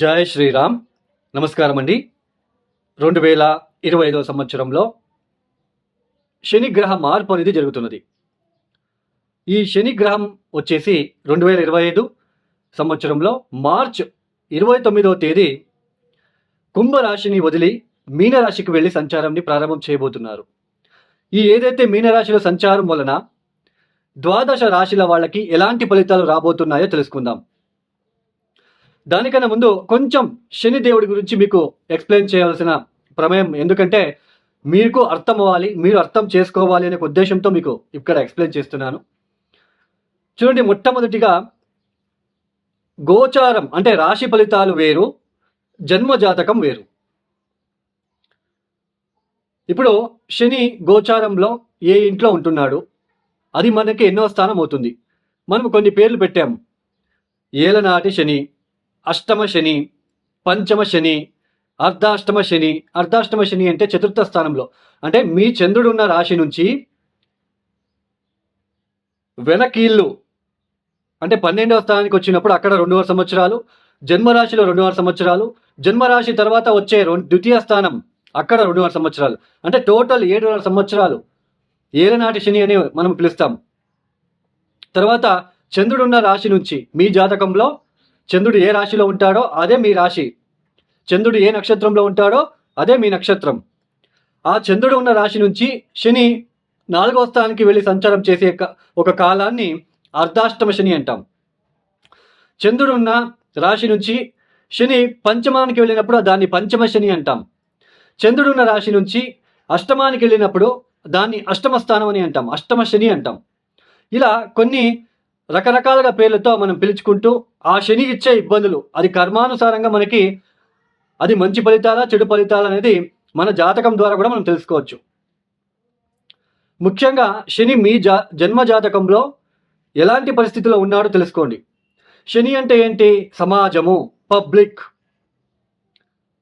జై శ్రీరామ్. నమస్కారం అండి రెండు వేల ఇరవై ఐదవ సంవత్సరంలో శనిగ్రహ మార్పు అనేది జరుగుతున్నది. ఈ శనిగ్రహం వచ్చేసి రెండు వేల ఇరవై ఐదు సంవత్సరంలో మార్చ్ ఇరవై తొమ్మిదవ తేదీ కుంభరాశిని వదిలి మీనరాశికి వెళ్ళి సంచారాన్ని ప్రారంభం చేయబోతున్నారు. ఈ ఏదైతే మీనరాశిలో సంచారం వలన ద్వాదశ రాశిల వాళ్ళకి ఎలాంటి ఫలితాలు రాబోతున్నాయో తెలుసుకుందాం. దానికన్నా ముందు కొంచెం శని దేవుడి గురించి మీకు ఎక్స్ప్లెయిన్ చేయాల్సిన ప్రమేయం ఎందుకంటే మీకు అర్థం అవ్వాలి మీరు అర్థం చేసుకోవాలి అనే ఉద్దేశంతో మీకు ఇక్కడ ఎక్స్ప్లెయిన్ చేస్తున్నాను. చూడండి మొట్టమొదటిగా గోచారం అంటే రాశి ఫలితాలు వేరు జన్మ జాతకం వేరు. ఇప్పుడు శని గోచారంలో ఏ ఇంట్లో ఉంటున్నాడు? అది మనకి ఎన్నో స్థానం అవుతుంది. మనం కొన్ని పేర్లు పెట్టాము. ఏలనాటి శని అష్టమ శని పంచమ శని అర్ధాష్టమ శని. అర్ధాష్టమ శని అంటే చతుర్థ స్థానంలో. అంటే మీ చంద్రుడు ఉన్న రాశి నుంచి వెనకీళ్ళు అంటే పన్నెండవ స్థానానికి వచ్చినప్పుడు అక్కడ రెండున్నర సంవత్సరాలు జన్మరాశిలో రెండున్నర సంవత్సరాలు జన్మరాశి తర్వాత వచ్చే ద్వితీయ స్థానం అక్కడ రెండున్నర సంవత్సరాలు. అంటే టోటల్ ఏడున్నర సంవత్సరాలు. ఏలనాటి శని అని మనం పిలుస్తాం. తర్వాత చంద్రుడున్న రాశి నుంచి మీ జాతకంలో చంద్రుడు ఏ రాశిలో ఉంటాడో అదే మీ రాశి. చంద్రుడు ఏ నక్షత్రంలో ఉంటాడో అదే మీ నక్షత్రం. ఆ చంద్రుడు ఉన్న రాశి నుంచి శని నాలుగవ స్థానానికి వెళ్ళి సంచారం చేసే ఒక కాలాన్ని అర్ధాష్టమ శని అంటాం. చంద్రుడు ఉన్న రాశి నుంచి శని పంచమానికి వెళ్ళినప్పుడు దాన్ని పంచమ శని అంటాం. చంద్రుడు ఉన్న రాశి నుంచి అష్టమానికి వెళ్ళినప్పుడు దాన్ని అష్టమ స్థానం అని అంటాం. అష్టమ శని అంటాం. ఇలా కొన్ని రకరకాలుగా పేర్లతో మనం పిలుచుకుంటూ ఆ శని ఇచ్చే ఇబ్బందులు అది కర్మానుసారంగా మనకి అది మంచి ఫలితాలా చెడు ఫలితాలు అనేది మన జాతకం ద్వారా కూడా మనం తెలుసుకోవచ్చు. ముఖ్యంగా శని మీ జా జన్మ జాతకంలో ఎలాంటి పరిస్థితిలో ఉన్నాడో తెలుసుకోండి. శని అంటే ఏంటి? సమాజము పబ్లిక్.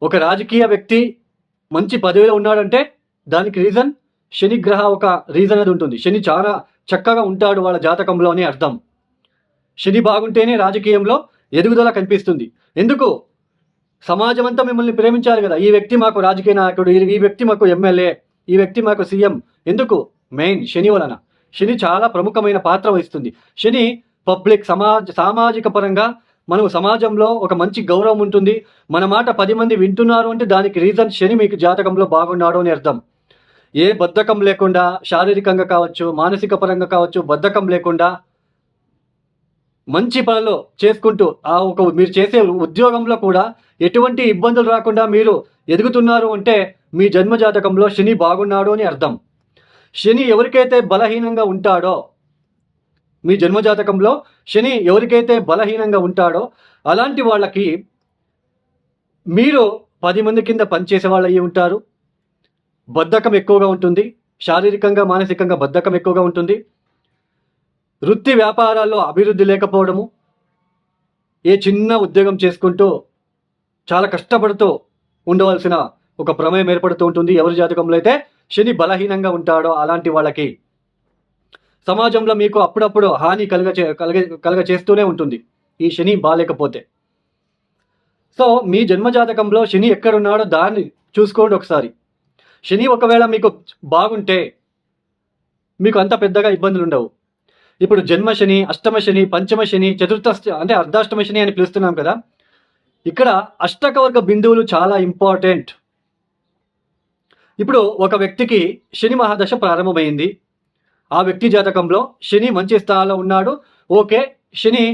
ఒక రాజకీయ వ్యక్తి మంచి పదవిలో ఉన్నాడంటే దానికి రీజన్ శని గ్రహ ఒక రీజన్ అది ఉంటుంది. శని చాలా చక్కగా ఉంటాడు వాళ్ళ జాతకంలో అని అర్థం. శని బాగుంటేనే రాజకీయంలో ఎదుగుదల కనిపిస్తుంది. ఎందుకు? సమాజం అంతా మిమ్మల్ని ప్రేమించాలి కదా. ఈ వ్యక్తి మాకు రాజకీయ నాయకుడు ఈ- ఈ వ్యక్తి మాకు ఎమ్మెల్యే ఈ వ్యక్తి మాకు సీఎం. ఎందుకు? మెయిన్ శని వలన. శని చాలా ప్రముఖమైన పాత్ర వహిస్తుంది. శని పబ్లిక్ సమాజ సామాజిక పరంగా మనం సమాజంలో ఒక మంచి గౌరవం ఉంటుంది. మన మాట పది మంది వింటున్నారు అంటే దానికి రీజన్ శని మీకు జాతకంలో బాగున్నాడు అని అర్థం. ఏ బద్ధకం లేకుండా శారీరకంగా కావచ్చు మానసిక పరంగా కావచ్చు బద్ధకం లేకుండా మంచి పనులు చేసుకుంటూ ఆ ఒక మీరు చేసే ఉద్యోగంలో కూడా ఎటువంటి ఇబ్బందులు రాకుండా మీరు ఎదుగుతున్నారు అంటే మీ జన్మ జాతకంలో శని బాగున్నాడు అని అర్థం. శని ఎవరికైతే బలహీనంగా ఉంటాడో మీ జన్మ జాతకంలో శని ఎవరికైతే బలహీనంగా ఉంటాడో అలాంటి వాళ్ళకి మీరు పది మంది కింద పనిచేసే వాళ్ళు అయ్యి ఉంటారు. బద్ధకం ఎక్కువగా ఉంటుంది. శారీరకంగా మానసికంగా బద్ధకం ఎక్కువగా ఉంటుంది. వృత్తి వ్యాపారాల్లో అభివృద్ధి లేకపోవడము ఏ చిన్న ఉద్యోగం చేసుకుంటూ చాలా కష్టపడుతూ ఉండవలసిన ఒక ప్రమేయం ఏర్పడుతూ ఉంటుంది. ఎవరి జాతకంలో అయితే శని బలహీనంగా ఉంటాడో అలాంటి వాళ్ళకి సమాజంలో మీకు అప్పుడప్పుడు హాని కలుగ కలగ కలుగ చేస్తూనే ఉంటుంది. ఈ శని బాగాలేకపోతే సో మీ జన్మ జాతకంలో శని ఎక్కడున్నాడో దాన్ని చూసుకోండి ఒకసారి. శని ఒకవేళ మీకు బాగుంటే మీకు అంత పెద్దగా ఇబ్బందులు ఉండవు ఇప్పుడు జన్మ శని అష్టమ శని పంచమ శని చతుర్థ అంటే అర్ధాష్టమ శని అని పిలుస్తున్నాం కదా. ఇక్కడ అష్టకవర్గ బిందువులు చాలా ఇంపార్టెంట్. ఇప్పుడు ఒక వ్యక్తికి శని మహాదశ ప్రారంభమైంది. ఆ వ్యక్తి జాతకంలో శని మంచి స్థానంలో ఉన్నాడు. ఓకే శని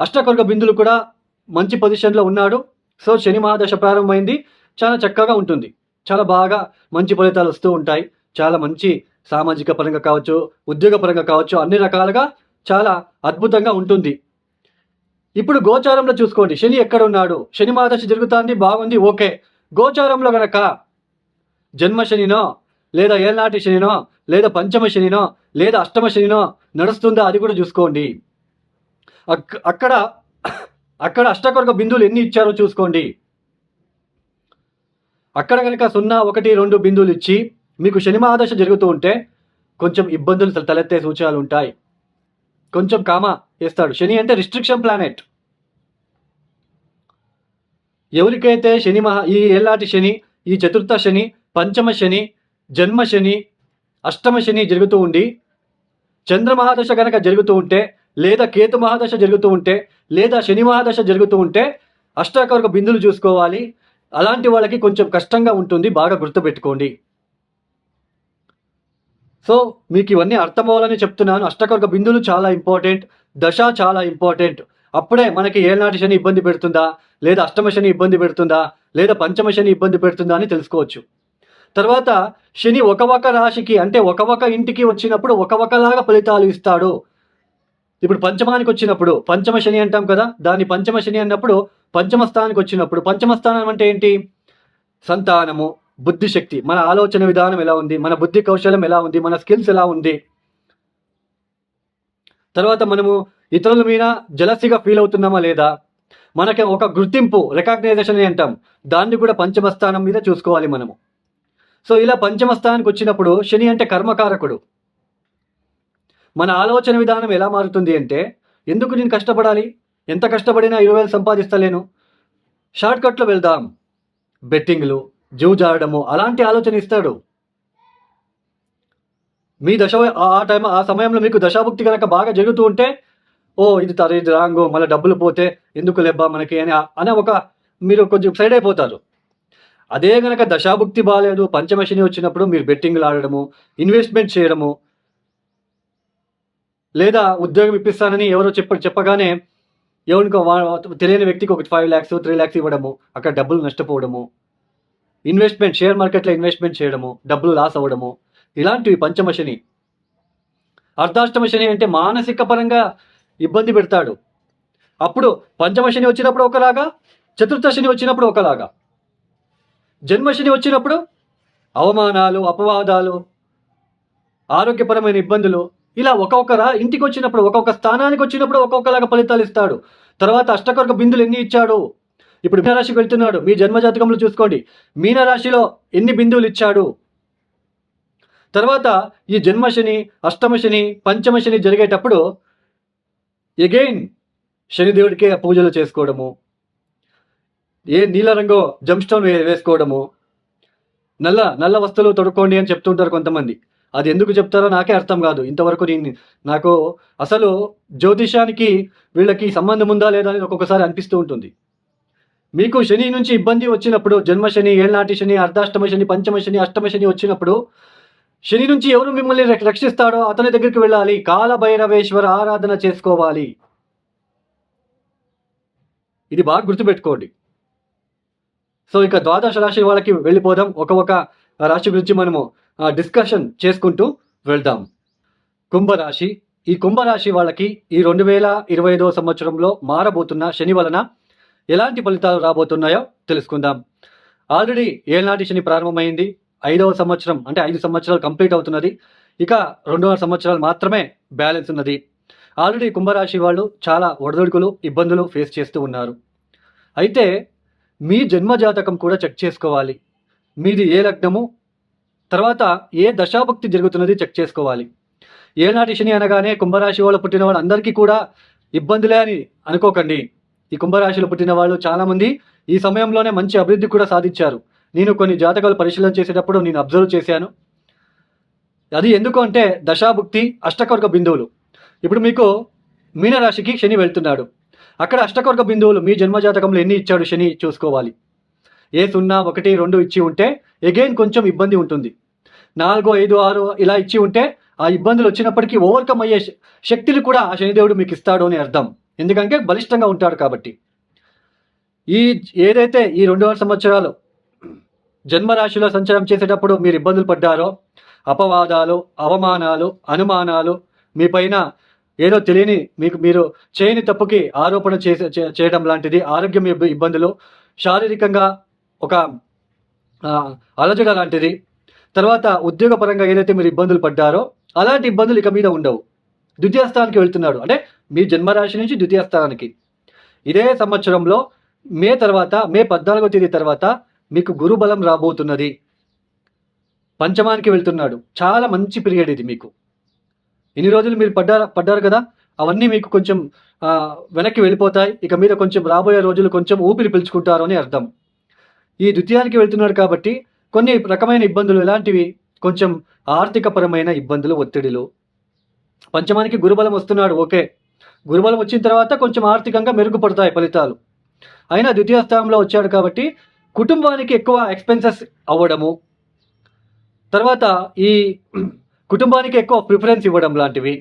అష్టకవర్గ బిందువులు కూడా మంచి పొజిషన్లో ఉన్నాడు. సో శని మహాదశ ప్రారంభమైంది. చాలా చక్కగా ఉంటుంది. చాలా బాగా మంచి ఫలితాలు వస్తూ ఉంటాయి. చాలా మంచి సామాజిక పరంగా కావచ్చు ఉద్యోగ పరంగా కావచ్చు అన్ని రకాలుగా చాలా అద్భుతంగా ఉంటుంది. ఇప్పుడు గోచారంలో చూసుకోండి. శని ఎక్కడ ఉన్నాడు శని మాదశ జరుగుతుంది బాగుంది ఓకే. గోచారంలో గనక జన్మ శనినో లేదా ఏనాటి శనినో లేదా పంచమ శనినో లేదా అష్టమ శనినో నడుస్తుందా అది కూడా చూసుకోండి. అక్- అక్కడ అక్కడ అష్టకొరక బిందువులు ఎన్ని ఇచ్చారో చూసుకోండి. అక్కడ కనుక సున్నా ఒకటి రెండు బిందువులు ఇచ్చి మీకు శని మహాదశ జరుగుతూ ఉంటే కొంచెం ఇబ్బందులు తలెత్తే సూచనలు ఉంటాయి. కొంచెం కామా వేస్తాడు శని అంటే రిస్ట్రిక్షన్ ప్లానెట్ ఎవరికైతే శని మహా ఈ ఏళ్ళాటి శని ఈ చతుర్థ శని పంచమ శని జన్మ శని అష్టమ శని జరుగుతూ ఉండి చంద్ర మహాదశ కనుక జరుగుతూ ఉంటే లేదా కేతు మహాదశ జరుగుతూ ఉంటే లేదా శని మహాదశ జరుగుతూ ఉంటే అష్టాకర్క బిందులు చూసుకోవాలి. అలాంటి వాళ్ళకి కొంచెం కష్టంగా ఉంటుంది. బాగా గుర్తుపెట్టుకోండి. సో మీకు ఇవన్నీ అర్థమవ్వాలని చెప్తున్నాను. అష్టకర్గ బిందులు చాలా ఇంపార్టెంట్. దశ చాలా ఇంపార్టెంట్. అప్పుడే మనకి ఏనాటి శని ఇబ్బంది పెడుతుందా? లేదా అష్టమ శని ఇబ్బంది పెడుతుందా? లేదా పంచమ శని ఇబ్బంది పెడుతుందా అని తెలుసుకోవచ్చు. తర్వాత శని ఒక ఒక రాశికి అంటే ఒక ఒక ఇంటికి వచ్చినప్పుడు ఒక ఒకలాగా ఫలితాలు ఇస్తాడు. ఇప్పుడు పంచమానికి వచ్చినప్పుడు పంచమ శని అంటాం కదా? దాన్ని పంచమ శని అన్నప్పుడు పంచమ స్థానానికి వచ్చినప్పుడు పంచమ స్థానం అంటే ఏంటి? సంతానము. బుద్ధిశక్తి మన ఆలోచన విధానం ఎలా ఉంది మన బుద్ధి కౌశలం ఎలా ఉంది మన స్కిల్స్ ఎలా ఉంది. తర్వాత మనము ఇతరుల మీద జలసిగా ఫీల్ అవుతున్నామా లేదా? మనకి ఒక గుర్తింపు రికగ్నైజేషన్ అని అంటాం. దాన్ని కూడా పంచమ స్థానం మీద చూసుకోవాలి మనము. సో ఇలా పంచమ స్థానానికి వచ్చినప్పుడు శని అంటే కర్మకారకుడు. మన ఆలోచన విధానం ఎలా మారుతుంది అంటే ఎందుకు నేను కష్టపడాలి? ఎంత కష్టపడినా ఇరవై వేలు సంపాదిస్తలేను. షార్ట్కట్లో వెళ్దాం. బెట్టింగ్లు జూజాడము అలాంటి ఆలోచన ఇస్తాడు. మీ దశ ఆ టైం ఆ సమయంలో మీకు దశాభుక్తి కనుక బాగా జరుగుతూ ఉంటే ఓ ఇది తర ఇది రాంగు మళ్ళీ డబ్బులు పోతే ఎందుకు లెబ్బా మనకి అని అనే ఒక మీరు కొంచెం సైడ్ అయిపోతారు. అదే గనక దశాభుక్తి బాగాలేదు పంచమశని వచ్చినప్పుడు మీరు బెట్టింగ్లు ఆడడము ఇన్వెస్ట్మెంట్ చేయడము లేదా ఉద్యోగం ఇప్పిస్తానని ఎవరో చెప్ప చెప్పగానే ఎవరికో తెలియని వ్యక్తికి ఒక ఫైవ్ ల్యాక్స్ త్రీ ల్యాక్స్ ఇవ్వడము అక్కడ డబ్బులు నష్టపోవడము ఇన్వెస్ట్మెంట్ షేర్ మార్కెట్లో ఇన్వెస్ట్మెంట్ చేయడము డబ్బులు లాస్ అవ్వడము ఇలాంటివి పంచమ శని. అర్ధాష్టమ శని అంటే మానసిక పరంగా ఇబ్బంది పెడతాడు. అప్పుడు పంచమ శని వచ్చినప్పుడు ఒకలాగా చతుర్థ శని వచ్చినప్పుడు ఒకలాగా. జన్మశని వచ్చినప్పుడు అవమానాలు అపవాదాలు ఆరోగ్యపరమైన ఇబ్బందులు ఇలా ఒక్కొక్కరా ఇంటికి వచ్చినప్పుడు ఒక్కొక్క స్థానానికి వచ్చినప్పుడు ఒక్కొక్కలాగా ఫలితాలు ఇస్తాడు. తర్వాత అష్టకొరకు బిందులు ఎన్ని ఇచ్చాడు? ఇప్పుడు మీనరాశికి వెళ్తున్నాడు. మీ జన్మజాతకంలో చూసుకోండి. మీనరాశిలో ఎన్ని బిందువులు ఇచ్చాడు? తర్వాత ఈ జన్మశని అష్టమశని పంచమశని జరిగేటప్పుడు ఎగైన్ శనిదేవుడికే పూజలు చేసుకోవడము. ఏ నీల రంగు జంస్టోన్ వేసుకోవడము. నల్ల నల్ల వస్తువులు తొడుక్కోండి అని చెప్తుంటారు కొంతమంది. అది ఎందుకు చెప్తారో నాకే అర్థం కాదు. ఇంతవరకు నేను నాకు అసలు జ్యోతిషానికి వీళ్ళకి సంబంధం ఉందా లేదా అనేది ఒక్కొక్కసారి అనిపిస్తూ ఉంటుంది. మీకు శని నుంచి ఇబ్బంది వచ్చినప్పుడు జన్మశని ఏళ్ళనాటి శని అర్ధాష్టమ శని పంచమ శని అష్టమ శని వచ్చినప్పుడు శని నుంచి ఎవరు మిమ్మల్ని రక్షిస్తాడో అతని దగ్గరికి వెళ్ళాలి. కాలభైరవేశ్వర ఆరాధన చేసుకోవాలి. ఇది బాగా గుర్తుపెట్టుకోండి. సో ఇక ద్వాదశ రాశి వాళ్ళకి వెళ్ళిపోదాం. ఒక ఒక రాశి గురించి మనము డిస్కషన్ చేసుకుంటూ వెళ్దాం. కుంభరాశి. ఈ కుంభరాశి వాళ్ళకి ఈ రెండు వేల ఇరవై ఐదవ సంవత్సరంలో మారబోతున్న శని వలన ఎలాంటి ఫలితాలు రాబోతున్నాయో తెలుసుకుందాం. ఆల్రెడీ ఏనాటి శని ప్రారంభమైంది ఐదవ సంవత్సరం అంటే ఐదు సంవత్సరాలు కంప్లీట్ అవుతున్నది. ఇక రెండవ సంవత్సరాలు మాత్రమే బ్యాలెన్స్ ఉన్నది. ఆల్రెడీ కుంభరాశి వాళ్ళు చాలా ఒడదొడుకులు ఇబ్బందులు ఫేస్ చేస్తూ ఉన్నారు. అయితే మీ జన్మ జాతకం కూడా చెక్ చేసుకోవాలి. మీది ఏ లగ్నము తర్వాత ఏ దశాభక్తి జరుగుతున్నది చెక్ చేసుకోవాలి. ఏనాటి శని అనగానే కుంభరాశి వాళ్ళు పుట్టిన వాళ్ళందరికీ కూడా ఇబ్బందులే అని అనుకోకండి. ఈ కుంభరాశిలో పుట్టిన వాళ్ళు చాలామంది ఈ సమయంలోనే మంచి అభివృద్ధి కూడా సాధించారు. నేను కొన్ని జాతకాలు పరిశీలన చేసేటప్పుడు నేను అబ్జర్వ్ చేశాను. అది ఎందుకు అంటే దశాభుక్తి అష్టకవర్గ బిందువులు. ఇప్పుడు మీకు మీనరాశికి శని వెళ్తున్నాడు. అక్కడ అష్టకవర్గ బిందువులు మీ జన్మజాతకంలో ఎన్ని ఇచ్చాడు శని చూసుకోవాలి. ఏ సున్నా ఒకటి రెండు ఇచ్చి ఉంటే ఎగైన్ కొంచెం ఇబ్బంది ఉంటుంది. నాలుగు ఐదు ఆరు ఇలా ఇచ్చి ఉంటే ఆ ఇబ్బందులు వచ్చినప్పటికీ ఓవర్కమ్ అయ్యే శక్తిని కూడా ఆ శనిదేవుడు మీకు ఇస్తాడు అని అర్థం. ఎందుకంటే బలిష్టంగా ఉంటాడు కాబట్టి. ఈ ఏదైతే ఈ రెండున్నర సంవత్సరాలు జన్మరాశిలో సంచారం చేసేటప్పుడు మీరు ఇబ్బందులు పడ్డారో అపవాదాలు అవమానాలు అనుమానాలు మీ పైన ఏదో తెలియని మీకు మీరు చేయని తప్పుకి ఆరోపణ చేసే చేయడం లాంటిది ఆరోగ్యం ఇబ్బందులు శారీరకంగా ఒక అలజడ లాంటిది తర్వాత ఉద్యోగపరంగా ఏదైతే మీరు ఇబ్బందులు పడ్డారో అలాంటి ఇబ్బందులు ఇక మీద ఉండవు. ద్వితీయ స్థానానికి వెళ్తున్నాడు అంటే మీ జన్మరాశి నుంచి ద్వితీయ స్థానానికి. ఇదే సంవత్సరంలో మే తర్వాత మే పద్నాలుగో తేదీ తర్వాత మీకు గురుబలం రాబోతున్నది. పంచమానికి వెళ్తున్నాడు. చాలా మంచి పీరియడ్ ఇది మీకు. ఇన్ని రోజులు మీరు పడ్డారు పడ్డారు కదా? అవన్నీ మీకు కొంచెం వెనక్కి వెళ్ళిపోతాయి. ఇక మీద కొంచెం రాబోయే రోజులు కొంచెం ఊపిరి పీల్చుకుంటారు అని అర్థం. ఈ ద్వితీయానికి వెళ్తున్నాడు కాబట్టి కొన్ని రకమైన ఇబ్బందులు ఎలాంటివి? కొంచెం ఆర్థికపరమైన ఇబ్బందులు ఒత్తిడిలు. పంచమానికి గురుబలం వస్తున్నాడు. ఓకే. గురుబలం వచ్చిన తర్వాత కొంచెం ఆర్థికంగా మెరుగుపడతాయి ఫలితాలు. అయినా ద్వితీయ స్థానంలో వచ్చాడు కాబట్టి కుటుంబానికి ఎక్కువ ఎక్స్పెన్సెస్ అవ్వడము తర్వాత ఈ కుటుంబానికి ఎక్కువ ప్రిఫరెన్స్ ఇవ్వడం లాంటివి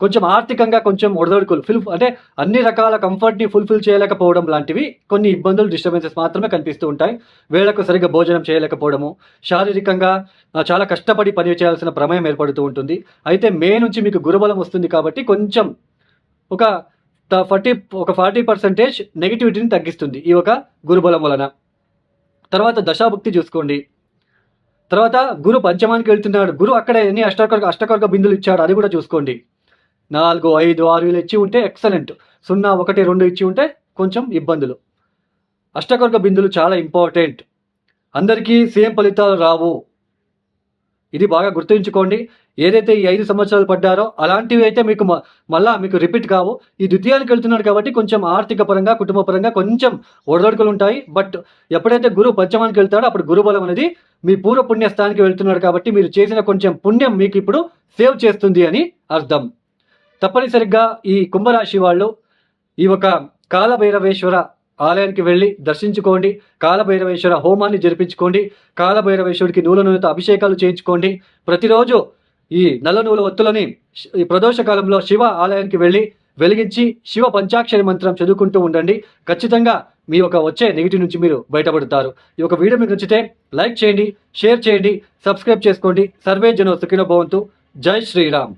కొంచెం ఆర్థికంగా కొంచెం ఒడదొడుకులు ఫిల్ అంటే అన్ని రకాల కంఫర్ట్ని ఫుల్ఫిల్ చేయలేకపోవడం లాంటివి కొన్ని ఇబ్బందులు డిస్టర్బెన్సెస్ మాత్రమే కనిపిస్తూ ఉంటాయి. వేళకు సరిగ్గా భోజనం చేయలేకపోవడము శారీరకంగా చాలా కష్టపడి పని చేయాల్సిన ప్రమేయం ఏర్పడుతూ ఉంటుంది. అయితే మే నుంచి మీకు గురుబలం వస్తుంది కాబట్టి కొంచెం ఒక ఫార్టీ ఒక ఫార్టీ పర్సెంటేజ్ నెగిటివిటీని తగ్గిస్తుంది ఈ ఒక గురుబలం వలన. తర్వాత దశాభుక్తి చూసుకోండి. తర్వాత గురు పంచమానికి వెళ్తున్నాడు. గురు అక్కడే ఎన్ని అష్టకర్గ అష్టకర్గ బిందులు ఇచ్చాడు అది కూడా చూసుకోండి. నాలుగు ఐదు ఆరు వేలు ఇచ్చి ఉంటే ఎక్సలెంట్ సున్నా ఒకటి రెండు ఇచ్చి ఉంటే కొంచెం ఇబ్బందులు. అష్టకర్గ బిందులు చాలా ఇంపార్టెంట్ అందరికీ సేమ్ ఫలితాలు రావు. ఇది బాగా గుర్తుంచుకోండి. ఏదైతే ఈ ఐదు సంవత్సరాలు పడ్డారో అలాంటివి అయితే మీకు మ- మళ్ళా మీకు రిపీట్ కావు. ఈ ద్వితీయానికి వెళ్తున్నాడు కాబట్టి కొంచెం ఆర్థిక పరంగా కుటుంబ పరంగా కొంచెం ఒడదొడుకులు ఉంటాయి. బట్ ఎప్పుడైతే గురువు పంచమానికి వెళ్తాడో అప్పుడు గురుబలం అనేది మీ పూర్వ పుణ్య స్థానానికి వెళ్తున్నాడు కాబట్టి మీరు చేసిన కొంచెం పుణ్యం మీకు ఇప్పుడు సేవ్ చేస్తుంది అని అర్థం. తప్పనిసరిగా ఈ కుంభరాశి వాళ్ళు ఈ ఒక కాలభైరవేశ్వర ఆలయానికి వెళ్ళి దర్శించుకోండి. కాలభైరవేశ్వర హోమాన్ని జరిపించుకోండి. కాలభైరవేశ్వరుడికి నూల నూనెతో అభిషేకాలు చేయించుకోండి. ప్రతిరోజు ఈ నల్ల నూల ఒత్తులని ఈ ప్రదోష కాలంలో శివ ఆలయానికి వెళ్ళి వెలిగించి శివ పంచాక్షరి మంత్రం చదువుకుంటూ ఉండండి. ఖచ్చితంగా మీ యొక్క వచ్చే నెగిటివ్ నుంచి మీరు బయటపడతారు. ఈ యొక్క వీడియో మీకు నచ్చితే లైక్ చేయండి షేర్ చేయండి సబ్స్క్రైబ్ చేసుకోండి. సర్వే జనో సుఖినో భవంతు. జై శ్రీరామ్.